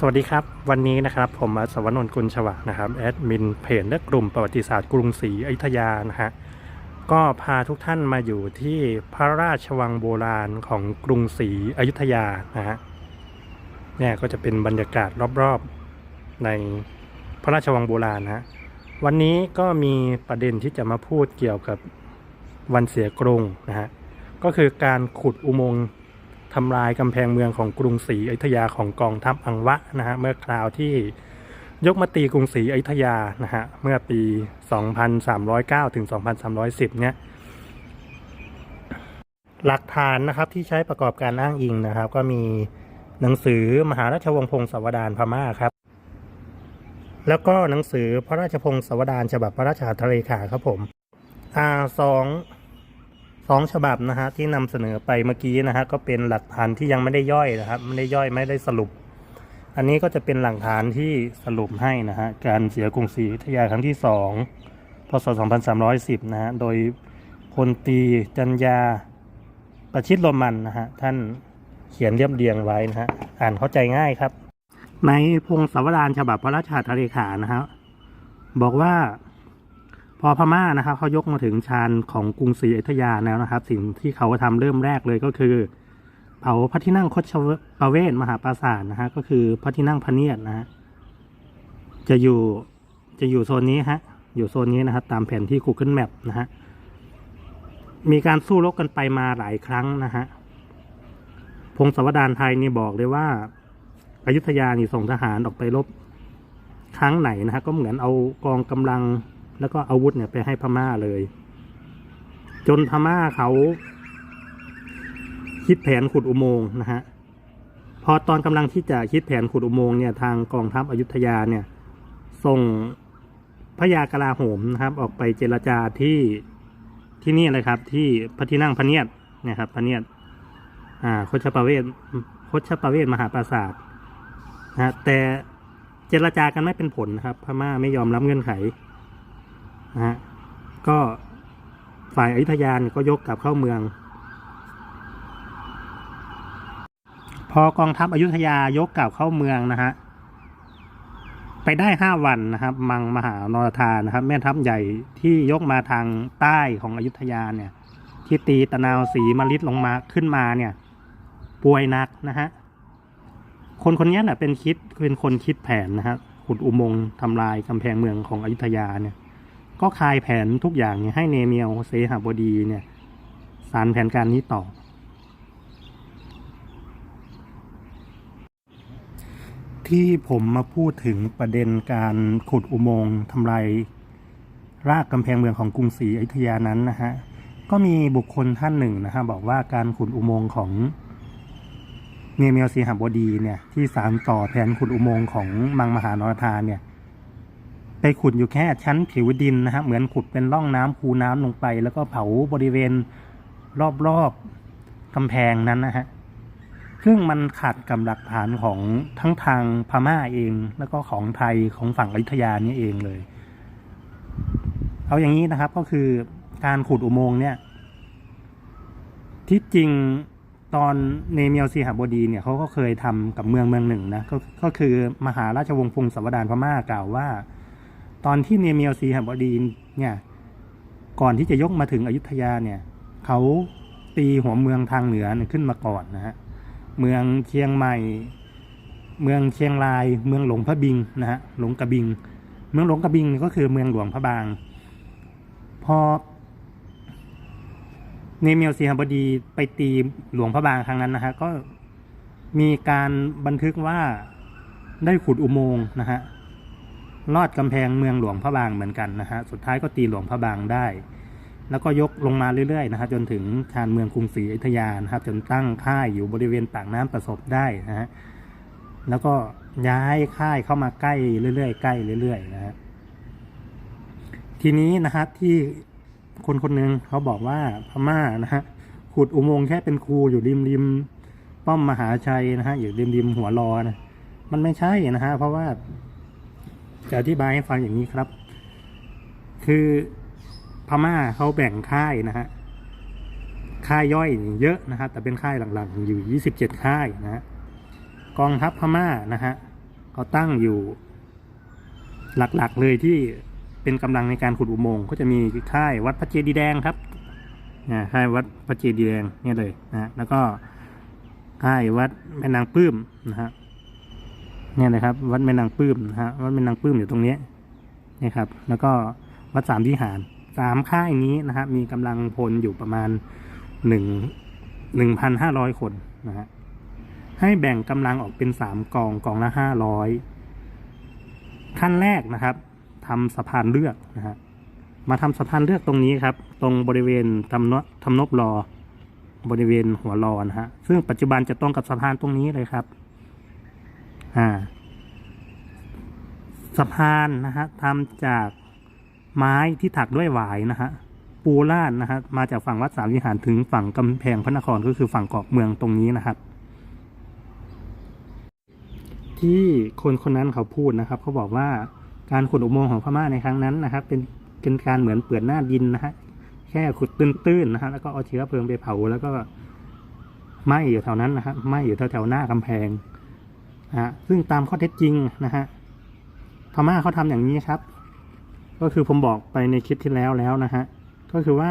สวัสดีครับ วันนี้นะครับผมสวนนท์กุลชวะนะครับแอดมินเพจและกลุ่มประวัติศาสตร์กรุงศรีอยุธยานะฮะก็พาทุกท่านมาอยู่ที่พระราชวังโบราณของกรุงศรีอยุธยานะฮะเนี่ยก็จะเป็นบรรยากาศรอบๆในพระราชวังโบราณนะฮะวันนี้ก็มีประเด็นที่จะมาพูดเกี่ยวกับวันเสียกรุงนะฮะก็คือการขุดอุโมงค์ ทำลายกำแพงเมืองของกรุงศรีอยุธยาของกองทัพอังวะนะฮะเมื่อคราวที่ยกมาตีกรุงศรีอยุธยานะฮะเมื่อปี 2309 ถึง 2310 เนี่ยหลักฐานนะครับที่ใช้ประกอบการอ้างอิงนะครับ ก็มีหนังสือมหาราชวงศ์พงศาวดารพม่าครับ แล้วก็หนังสือพระราชพงศาวดารฉบับพระราชหัตถเลขาครับผมอ่าสอง สองฉบับนะฮะที่นำเสนอไปเมื่อกี้นะฮะก็เป็นหลักฐานที่ยังไม่ได้ย่อยนะครับไม่ได้ย่อยไม่ได้สรุป อันนี้ก็จะเป็นหลักฐานที่สรุปให้นะฮะการเสียกรุงศรีอยุธยาครั้งที่สองพศ 2310 นะฮะ โดยพลตีจัญญาประชิดลมมันนะฮะ ท่านเขียนเรียบเรียงไว้นะฮะ อ่านเข้าใจง่ายครับ ในพงศาวดารฉบับพระราชหัตถเลขานะฮะ บอกว่า พอพม่านะครับเขายกมาถึงชานของกรุงศรีอยุธยาแล้วนะครับ สิ่งที่เขาทำเริ่มแรกเลยก็คือ เผาพระที่นั่งคดชประเวศมหาปราสาทนะฮะก็คือพระที่นั่งพระเนียดนะฮะจะอยู่จะอยู่โซนนี้ฮะอยู่โซนนี้นะครับ ตามแผนที่ Google Map นะฮะมีการสู้รบกันไปมาหลายครั้งนะฮะพงศวดารไทยนี่บอกเลยว่าอายุทยานี่ส่งทหารออกไปรบครั้งไหนนะฮะก็เหมือนเอากองกำลัง แล้วก็อาวุธเนี่ยไปให้พม่าเลย จนพม่าเขาคิดแผนขุดอุโมงค์นะฮะพอตอนกำลังที่จะคิดแผนขุดอุโมงค์เนี่ยทางกองทัพอยุธยาเนี่ย ส่งพระยากลาโหมนะครับ ออกไปเจรจาที่ที่นี่เลยครับ ที่พระที่นั่งพระเนียดเนี่ยครับพระเนียดอ่าโคชประเวศโคชประเวศมหาปราสาทนะแต่เจรจากันไม่เป็นผลนะครับ พม่าไม่ยอมรับเงื่อนไข นะฮะก็ฝ่ายอยุธยานก็ยกกลับเข้าเมือง พอกองทัพอยุธยายกกลับเข้าเมืองนะฮะไปได้ห้าวันนะครับ มังมหานรธานะครับ แม่ทัพใหญ่ที่ยกมาทางใต้ของอยุธยาเนี่ย ที่ตีตะนาวสีมลิดลงมาขึ้นมาเนี่ย ป่วยหนักนะฮะคนคนนี้แหละเป็นคิดเป็นคนคิดแผนนะฮะขุดอุโมงค์ทำลายกำแพงเมืองของอยุธยาเนี่ย ก็คลายแผนทุกอย่างเนี่ยให้เนเมียวเซหบดีเนี่ยสารแผนการนี้ต่อ ที่ผมมาพูดถึงประเด็นการขุดอุโมงค์ทำลายรากกำแพงเมืองของกรุงศรีอยุธยานั้นนะฮะ ก็มีบุคคลท่านหนึ่งนะฮะบอกว่าการขุดอุโมงค์ของเนเมียวสีหบดีเนี่ยที่สารต่อแผนขุดอุโมงค์ของมังมหานรธาเนี่ย ไปขุดอยู่แค่ชั้นผิวดินนะฮะเหมือนขุดเป็นร่องน้ำคูน้ำลงไป แล้วก็เผาบริเวณรอบๆกำแพงนั้นนะฮะซึ่งมันขัดกับหลักฐานของทั้งทางพม่าเอง แล้วก็ของไทยของฝั่งอยุธยานี่เองเลย เอาอย่างนี้นะครับก็คือการขุดอุโมงค์เนี่ย ที่จริงตอนเนเมียวซีหบดีเนี่ยเขาก็เคยทำกับเมืองเมืองหนึ่งนะก็ก็คือมหาราชวงศ์พงศาวดารพม่ากล่าวว่า ตอนที่เนเมียวซีหบดีนเนี่ย ก่อนที่จะยกมาถึงอยุธยาเนี่ย เขาตีหัวเมืองทางเหนือขึ้นมาก่อนนะฮะ เมืองเชียงใหม่ เมืองเชียงราย เมืองหลวงพระบิงนะฮะ หลวงกระบิง เมืองหลวงกระบิงก็คือเมืองหลวงพระบาง พอเนเมียวซีหบดีไปตีหลวงพระบางครั้งนั้นนะฮะ ก็มีการบันทึกว่าได้ขุดอุโมงค์นะฮะ ลอดกำแพงเมืองหลวงพระบางเหมือนกันนะฮะสุดท้ายก็ตีหลวงพระบางได้ แล้วก็ยกลงมาเรื่อยๆนะฮะจนถึงชานเมืองกรุงศรีอยุธยานะครับจนตั้งค่ายอยู่บริเวณปากน้ำประสบได้นะฮะแล้วก็ย้ายค่ายเข้ามาใกล้เรื่อยๆใกล้เรื่อยๆนะฮะทีนี้นะฮะที่คนคนหนึ่งเขาบอกว่าพม่านะฮะขุดอุโมงค์แค่เป็นคูอยู่ริมริมป้อมมหาชัยนะฮะอยู่ริมริมหัวรอนะมันไม่ใช่นะฮะเพราะว่า จะอธิบายให้ฟังอย่างนี้ครับ คือพม่าเขาแบ่งค่ายนะฮะค่ายย่อยเยอะนะฮะแต่เป็นค่ายหลังๆ อยู่ 27 ค่ายนะฮะกองทัพพม่านะฮะเขาตั้งอยู่ หลักๆเลยที่เป็นกำลังในการขุดอุโมงค์ก็จะมีค่ายวัดพระเจดีย์แดงครับนะค่ายวัดพระเจดีย์แดงเนี่ยเลยนะฮะแล้วก็ค่ายวัดแม่นางปื้มนะฮะ เนี่ยนะครับ วัดแม่นางปื้มนะฮะวัดแม่นางปื้มอยู่ตรงนี้นี่ครับ แล้วก็วัดสามวิหารสามค่ายนี้นะฮะมีกำลังพลอยู่ประมาณหนึ่งหนึ่งพันห้าร้อยคนนะฮะให้แบ่งกำลังออกเป็นสามกองกองละห้าร้อยขั้นแรกนะครับทำสะพานเลือกนะฮะมาทำสะพานเลือกตรงนี้ครับ ตรงบริเวณทำนทำนบรอบริเวณหัวรอนะฮะซึ่งปัจจุบันจะตรงกับสะพานตรงนี้เลยครับ อ่าสะพานนะฮะทำจากไม้ที่ถักด้วยหวายนะฮะปูล่านนะฮะมาจากฝั่งวัดสามวิหารถึงฝั่งกำแพงพระนครก็คือฝั่งเกาะเมืองตรงนี้นะครับ ที่คนคนนั้นเขาพูดนะครับ เขาบอกว่าการขุดอุโมงค์ของพม่าในครั้งนั้นนะครับ เป็นเป็นการเหมือนเปลือนหน้าดินนะฮะแค่ขุดตื้นๆนะฮะแล้วก็เอาเชื้อเพลิงไปเผาแล้วก็ไหม้อยู่แถวนั้นนะฮะไหม้อยู่แถวๆหน้ากำแพง นะซึ่งตามข้อเท็จจริงนะฮะพม่าเขาทำอย่างนี้ครับ ก็คือผมบอกไปในคลิปที่แล้วแล้วนะฮะก็คือว่า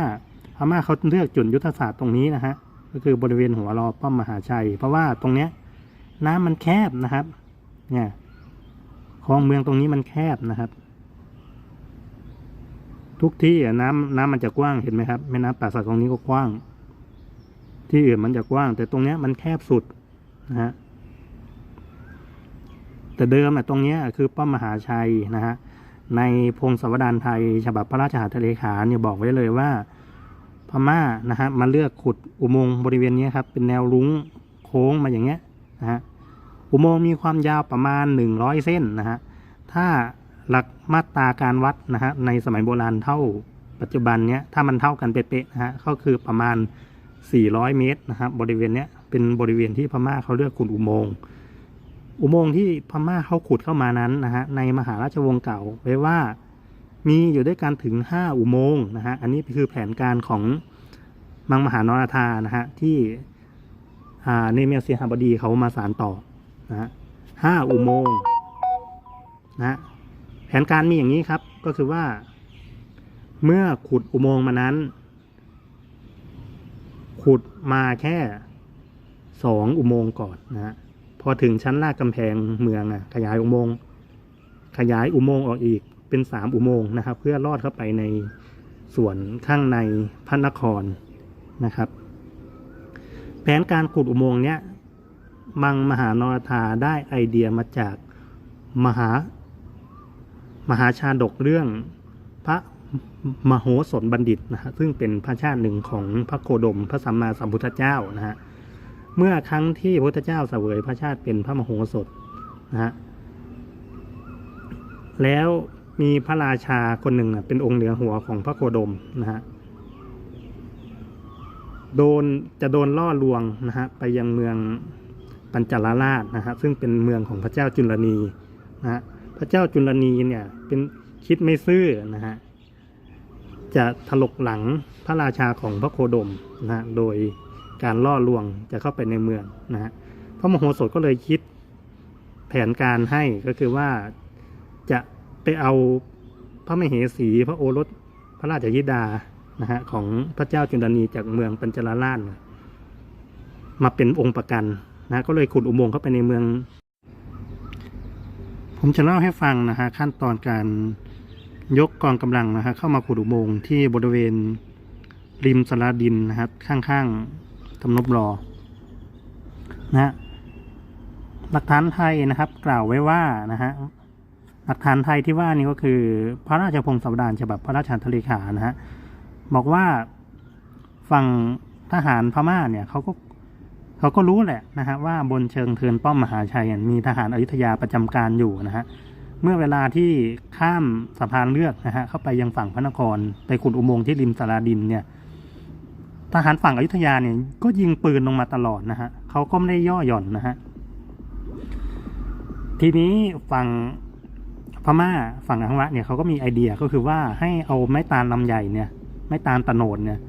พม่าเขาเลือกจุดยุทธศาสตร์ตรงนี้นะฮะก็คือบริเวณหัวรอป้อมมหาชัย เพราะว่าตรงเนี้ย น้ำมันแคบนะครับ เนี่ยคลองเมืองตรงนี้มันแคบนะครับ ทุกที่น้ำน้ำมันจะกว้างเห็นไหมครับแม่น้ำป่าสักตรงนี้ก็กว้าง ที่อื่นมันจะกว้าง แต่ตรงเนี้ยมันแคบสุดนะฮะ แต่เดิมอะตรงเนี้ยคือป้อมมหาชัยนะฮะในพงศาวดารไทย ฉบับพระราชหัตถเลขาเนี่ยบอกไว้เลยว่าพม่านะฮะมาเลือกขุดอุโมงค์บริเวณนี้ครับเป็นแนวรุ้งโค้งมาอย่างเงี้ยนะฮะอุโมงค์มีความยาวประมาณ 100 เส้นนะฮะถ้าหลักมาตราการวัดนะฮะในสมัยโบราณเท่าปัจจุบันเนี้ยถ้ามันเท่ากันเป๊ะๆนะฮะก็คือประมาณ 400 เมตรนะฮะบริเวณเนี้ยเป็นบริเวณที่พม่าเขาเลือกขุดอุโมงค์ อุโมงค์ที่พม่าเขาขุดเข้ามานั้นนะฮะในมหาราชวงศ์เก่าไว้ว่ามีอยู่ด้วยกันถึง 5 อุโมงค์นะฮะอันนี้คือแผนการของมังมหานรธานะฮะที่อ่าเนเมียเซียฮาบดีเขามาสารต่อนะฮะห้าอุโมงค์นะฮะแผนการมีอย่างนี้ครับก็คือว่า เมื่อขุดอุโมงค์มานั้น ขุดมาแค่สองอุโมงค์ก่อนนะฮะ พอถึงชั้นลากกำแพงเมืองอะ ขยายอุโมงค์ขยายอุโมงค์ออกอีกเป็นสามอุโมงค์นะครับ เพื่อลอดเข้าไปในส่วนข้างในพระนครนะครับ แผนการขุดอุโมงค์เนี้ยมังมหานรธาได้ไอเดียมาจากมหามหาชาดกเรื่องพระมโหสถบัณฑิตนะฮะซึ่งเป็นพระชาติหนึ่งของพระโคดมพระสัมมาสัมพุทธเจ้านะฮะ เมื่อครั้งที่พระพุทธเจ้าเสวยพระชาติเป็นพระมโหสถนะฮะแล้วมีพระราชาคนหนึ่งนะเป็นองค์เหนือหัวของพระโคดมนะฮะโดนจะโดนล่อลวงนะฮะไปยังเมืองปัญจลราชนะฮะซึ่งเป็นเมืองของพระเจ้าจุลนีนะฮะพระเจ้าจุลนีเนี่ยเป็นคิดไม่ซื่อนะฮะจะถลกหลังพระราชาของพระโคดมนะฮะโดย การล่อลวงจะเข้าไปในเมืองนะฮะพระมโหสถก็เลยคิดแผนการให้ก็คือว่าจะไปเอาพระมเหสีพระโอรสพระราชยิดานะฮะของพระเจ้าจุลนีจากเมืองปัญจลราชเนี่ยมาเป็นองค์ประกันนะก็เลยขุดอุโมงค์เข้าไปในเมือง ผมจะเล่าให้ฟังนะฮะขั้นตอนการยกกองกำลังนะฮะเข้ามาขุดอุโมงค์ที่บริเวณริมสลาดินนะครับข้างๆ ทำนบรอนะฮะหลักฐานไทยนะครับ กล่าวไว้ว่านะฮะหลักฐานไทยที่ว่านี่ก็คือ พระราชพงศาวดารฉบับพระราชหัตถเลขานะฮะบอกว่าฝั่งทหารพม่าเนี่ยเขาก็เขาก็รู้แหละนะฮะว่าบนเชิงเทินป้อมมหาชัยเนี่ยมีทหารอยุธยาประจำการอยู่นะฮะเมื่อเวลาที่ข้ามสะพานเลือกนะฮะเข้าไปยังฝั่งพระนครไปขุดอุโมงค์ที่ริมสาราดินเนี่ย ทหารฝั่งอยุธยาเนี่ยก็ยิงปืนลงมาตลอดนะฮะเขาก็ไม่ได้ย่อหย่อนนะฮะทีนี้ฝั่งพม่าฝั่งอังวะเนี่ยเขาก็มีไอเดียก็คือว่าให้เอาไม้ตาลลำใหญ่เนี่ยไม่ตาลตะโนดเนี่ย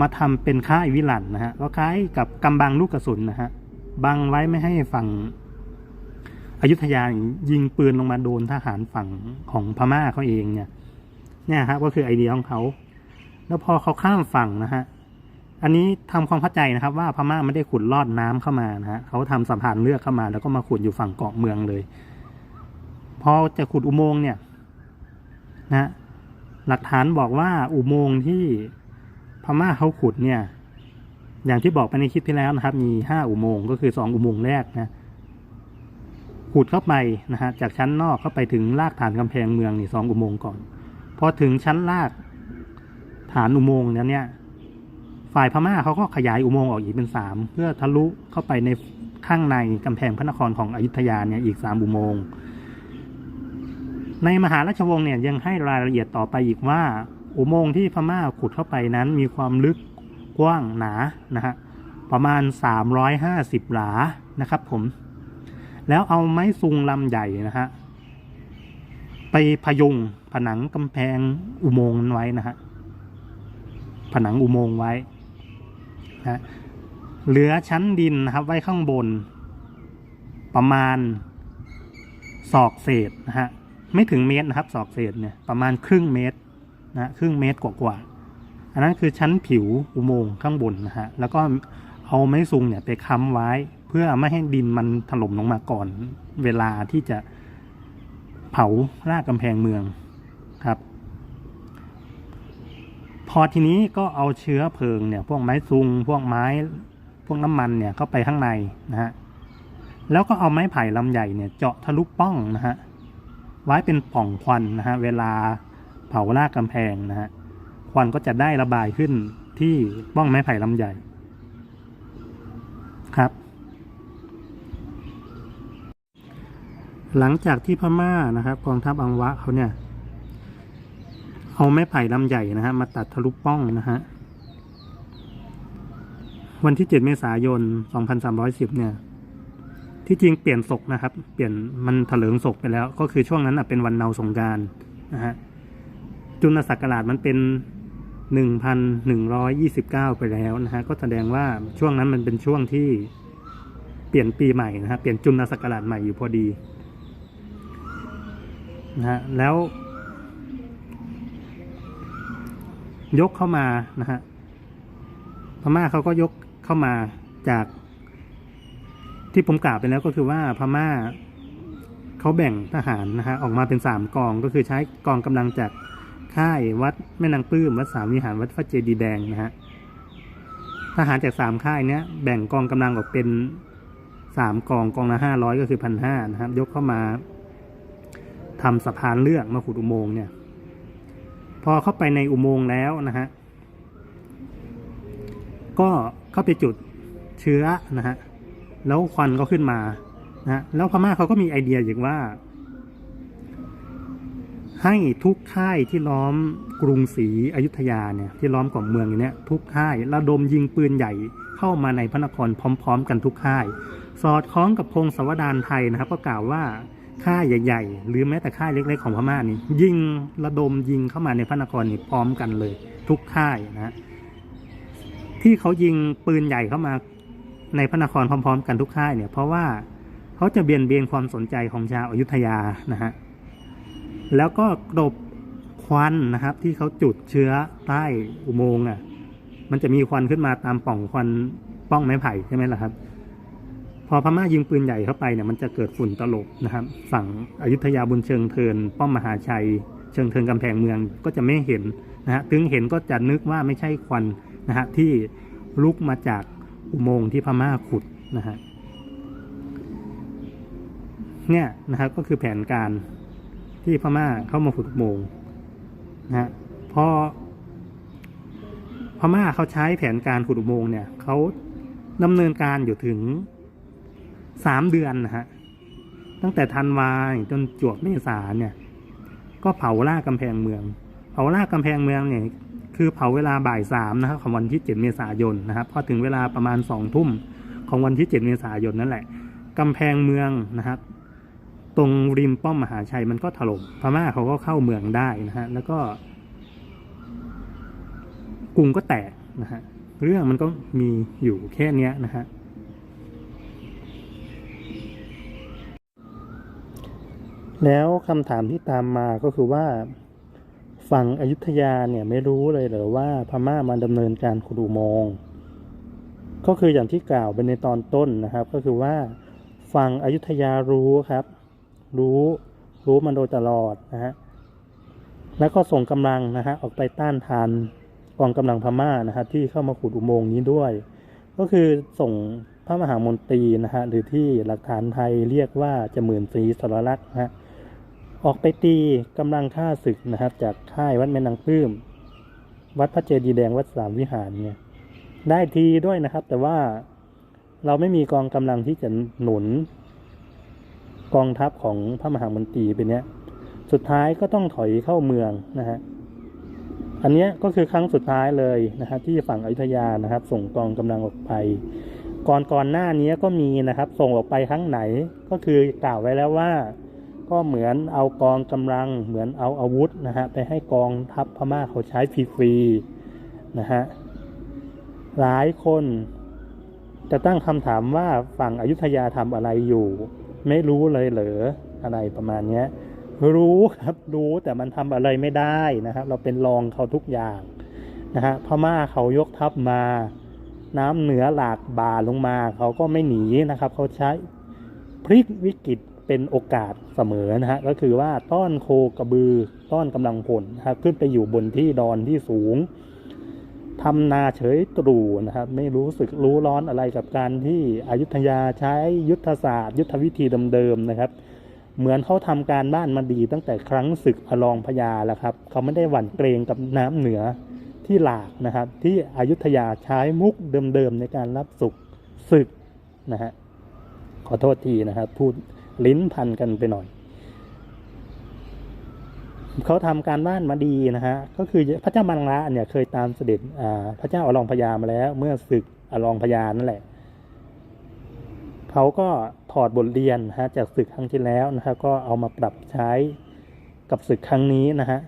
มาทำเป็นค่ายวิลันนะฮะก็คล้ายกับกำบังลูกกระสุนนะฮะบังไว้ไม่ให้ฝั่งอยุธยายิงปืนลงมาโดนทหารฝั่งของพม่าเขาเองเนี่ย เนี่ยฮะก็คือไอเดียของเขา แล้วพอเขาข้ามฝั่งนะฮะ อันนี้ทำความเข้าใจนะครับว่าพม่าไม่ได้ขุดลอดน้ำเข้ามานะฮะเขาทำสะพานเลือกเข้ามา แล้วก็มาขุดอยู่ฝั่งเกาะเมืองเลยพอจะขุดอุโมงค์เนี่ยนะหลักฐานบอกว่าอุโมงค์ที่พม่าเขาขุดเนี่ย อย่างที่บอกไปในคลิปที่แล้วนะครับ มีห้าอุโมงค์ก็คือสองอุโมงค์แรกนะขุดเข้าไปนะฮะจากชั้นนอกเข้าไปถึงรากฐานกำแพงเมืองนี่สองอุโมงค์ก่อน พอถึงชั้นรากฐานอุโมงค์แล้วเนี่ย ฝ่ายพม่าเขาก็ขยายอุโมงค์ออกอีกเป็นสามเพื่อทะลุเข้าไปในข้างในกำแพงพระนครของอยุธยาเนี่ยอีกสามอุโมงค์ในมหาราชวงศ์เนี่ยยังให้รายละเอียดต่อไปอีกว่า อุโมงค์ที่พม่าขุดเข้าไปนั้นมีความลึกกว้างหนานะฮะประมาณ 350 หลานะครับผม แล้วเอาไม้ซุงลำใหญ่นะฮะไปพยุงผนังกำแพงอุโมงค์นั้นไว้นะฮะผนังอุโมงค์ไว้ นะเหลือชั้นดินนะครับไว้ข้างบน ประมาณศอกเศษนะฮะไม่ถึงเมตรนะครับศอกเศษเนี่ยประมาณครึ่งเมตรนะครึ่งเมตรกว่าๆอันนั้นคือชั้นผิวอุโมงค์ข้างบนนะฮะแล้วก็เอาไม้ซุงเนี่ยไปค้ำไว้เพื่อไม่ให้ดินมันถล่มลงมาก่อน เวลาที่จะเผารากกำแพงเมืองครับ พอทีนี้ก็เอาเชื้อเพลิงเนี่ย พวกไม้ซุง พวกไม้ พวกน้ำมันเนี่ยเข้าไปข้างในนะฮะ แล้วก็เอาไม้ไผ่ลำใหญ่เนี่ยเจาะทะลุป้องนะฮะ ไว้เป็นป่องควันนะฮะ เวลาเผารากกำแพงนะฮะ ควันก็จะได้ระบายขึ้นที่ป้องไม้ไผ่ลำใหญ่ ครับ หลังจากที่พม่านะครับกองทัพอังวะเขาเนี่ย เอาไม้ไผ่ลำใหญ่นะฮะมาตัดทะลุป้องนะฮะวันที่ 7 เมษายน 2310 เนี่ย ที่จริงเปลี่ยนศกนะครับ เปลี่ยนมันถลิงศกไปแล้ว ก็คือช่วงนั้นเป็นวันเนาสงการนะฮะ จุลศักราชมันเป็นหนึ่งพันหนึ่งร้อยยี่สิบเก้าไปแล้วนะฮะ ก็แสดงว่าช่วงนั้นมันเป็นช่วงที่เปลี่ยนปีใหม่นะฮะ เปลี่ยนจุลศักราชใหม่อยู่พอดีนะฮะ แล้ว ยกเข้ามานะฮะพม่าเขาก็ยกเข้ามาจาก ที่ผมกล่าวไปแล้วก็คือว่าพม่าเขาแบ่งทหารนะฮะออกมาเป็นสามกองก็คือใช้กองกำลังจากค่ายวัดแม่นางปลื้มวัดสามวิหารวัดพระเจดีแดงนะฮะทหารจากสามค่ายเนี้ยแบ่งกองกำลังออกเป็นสามกองกองละห้าร้อยก็คือพันห้านะครับ ยกเข้ามาทำสะพานเลือกมาขุดอุโมงค์เนี่ย พอเข้าไปในอุโมงค์แล้วนะฮะก็เข้าไปจุดเชื้อนะฮะแล้วควันก็ขึ้นมานะะแล้วพม่าเขาก็มีไอเดียอย่างว่า ให้ทุกค่ายที่ล้อมกรุงศรีอยุธยาเนี่ยที่ล้อมกล่อมเมืองอย่างเนี้ยทุกค่ายระดมยิงปืนใหญ่เข้ามาในพระนครพร้อม ๆ กันทุกค่าย สอดคล้องกับพงศาวดารไทยนะครับ ก็กล่าวว่า ค่ายใหญ่ๆ หรือแม้แต่ค่ายเล็กๆของพม่านี่ยิงระดมยิงเข้ามาในพระนครนี่พร้อมกันเลย ทุกค่ายนะฮะที่เขายิงปืนใหญ่เข้ามาในพระนครพร้อม ๆ กันทุกค่ายเนี่ย เพราะว่าเขาจะเบียนเบียนความสนใจของชาวอยุธยานะฮะแล้วก็กลบควันนะครับ ที่เขาจุดเชื้อใต้อุโมงค์อะมันจะมีควันขึ้นมาตามป่องควันป้องไม้ไผ่ใช่ไหมล่ะครับ อพม่ายิงปืนใหญ่เข้าไปเนี่ยมันจะเกิดฝุ่นตลบนะครับ ฝั่งอยุธยาบุญเชิงเทิน ป้อมมหาชัย เชิงเทินกำแพงเมืองก็จะไม่เห็นนะฮะถึงเห็นก็จะนึกว่าไม่ใช่ควันนะฮะที่ลุกมาจากอุโมงค์ที่พม่าขุดนะฮะเนี่ยนะครับก็คือแผนการที่พม่าเข้ามาขุดอุโมงค์นะฮะพอพม่าเขาใช้แผนการขุดอุโมงค์เนี่ยเขาดำเนินการอยู่ถึง สามเดือนนะฮะ ตั้งแต่ธันวาจนจวบเมษาเนี่ย ก็เผาล่ากำแพงเมือง เผาล่ากำแพงเมืองเนี่ยคือเผาเวลาบ่ายสามนะครับของวันที่เจ็ดเมษายนนะครับพอถึงเวลาประมาณสองทุ่มของวันที่เจ็ดเมษายนนั่นแหละกำแพงเมืองนะครับ ตรงริมป้อมมหาชัยมันก็ถล่มพม่าเขาก็เข้าเมืองได้นะฮะแล้วก็กรุงก็แตกนะฮะเรื่องมันก็มีอยู่แค่เนี้ยนะฮะ แล้วคำถามที่ตามมาก็คือว่า ฝั่งอยุธยาเนี่ยไม่รู้เลยเหรอว่าพม่ามาดำเนินการขุดอุโมงค์ก็คืออย่างที่กล่าวไปในตอนต้นนะครับ ก็คือว่าฝั่งอยุธยารู้ครับ รู้รู้มาโดยตลอดนะฮะแล้วก็ส่งกำลังนะฮะออกไปต้านทานกองกำลังพม่านะฮะที่เข้ามาขุดอุโมงค์นี้ด้วย ก็คือส่งพระมหามนตรีนะฮะหรือที่หลักฐานไทยเรียกว่าจมื่นศรีสรลักษณ์นะฮะ ออกไปตีกำลังฆ่าศึกนะครับ จากค่ายวัดแม่นางปลื้ม วัดพระเจดีย์แดงวัดสามวิหารเนี่ยได้ทีด้วยนะครับ แต่ว่าเราไม่มีกองกำลังที่จะหนุน กองทัพของพระมหามนตรีเป็นเนี้ยสุดท้ายก็ต้องถอยเข้าเมืองนะฮะอันนี้ก็คือครั้งสุดท้ายเลยนะครับที่ฝั่งอยุธยานะครับ ส่งกองกำลังออกไป ก่อนก่อนหน้านี้ก็มีนะครับ ส่งออกไปครั้งไหนก็คือกล่าวไว้แล้วว่า ก็เหมือนเอากองกำลังเหมือนเอาอาวุธนะฮะไปให้กองทัพพม่าเขาใช้ฟรีๆนะฮะหลายคนจะตั้งคำถามว่าฝั่งอยุธยาทำอะไรอยู่ ไม่รู้เลยเหรออะไรประมาณเนี้ยรู้ครับรู้แต่มันทำอะไรไม่ได้นะครับ เราเป็นรองเขาทุกอย่างนะฮะพม่าเขายกทัพมา น้ำเหนือหลากบ่าลงมา เขาก็ไม่หนีนะครับ เขาใช้พลิกวิกฤต เป็นโอกาสเสมอนะฮะก็คือว่าต้อนโคกระบือต้อนกำลังพลนะครับขึ้นไปอยู่บนที่ดอนที่สูงทำนาเฉยตรู่นะครับ ไม่รู้สึกรู้ร้อนอะไรกับการที่อยุธยาใช้ยุทธศาสตร์ ยุทธวิธีเดิมๆนะครับ เหมือนเขาทำการบ้านมาดีตั้งแต่ครั้งศึกอลองพญาแล้วครับ เขาไม่ได้หวั่นเกรงกับน้ำเหนือที่หลากนะครับ ที่อยุธยาใช้มุกเดิมๆในการรับสุกศึกนะฮะขอโทษทีนะครับพูด ลิ้นพันกันไปหน่อย เขาทำการบ้านมาดีนะฮะ ก็คือพระเจ้ามังละเนี่ยเคยตามเสด็จพระเจ้าอลองพญามาแล้ว เมื่อศึกอลองพญานั่นแหละ เขาก็ถอดบทเรียนฮะจากศึกครั้งที่แล้วนะฮะก็เอามาปรับใช้กับศึกครั้งนี้นะฮะ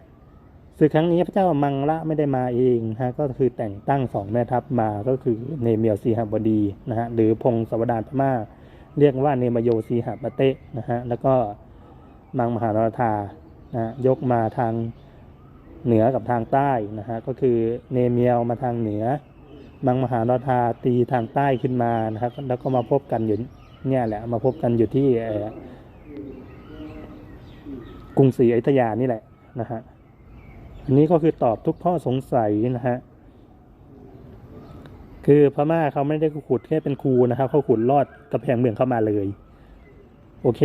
ศึกครั้งนี้พระเจ้ามังละไม่ได้มาเองนะฮะก็คือแต่งตั้งสองแม่ทัพมาก็คือเนเมียวสีหบดีนะฮะหรือพงศวดารพม่า เรียกว่าเนมโยสีหบเตะนะฮะแล้วก็มังมหานรธานะยกมาทางเหนือกับทางใต้นะฮะก็คือเนเมียวมาทางเหนือ มังมหานรธาตีทางใต้ขึ้นมานะครับแล้วก็มาพบกันอยู่เนี่ยแหละมาพบกันอยู่ที่กรุงศรีอยุธยานี่แหละนะฮะอันนี้ก็คือตอบทุกข้อสงสัยนะฮะ คือพม่าเขาไม่ได้ขุดแค่เป็นครูนะครับเขาขุดลอดกระแพงเมืองเข้ามาเลย โอเค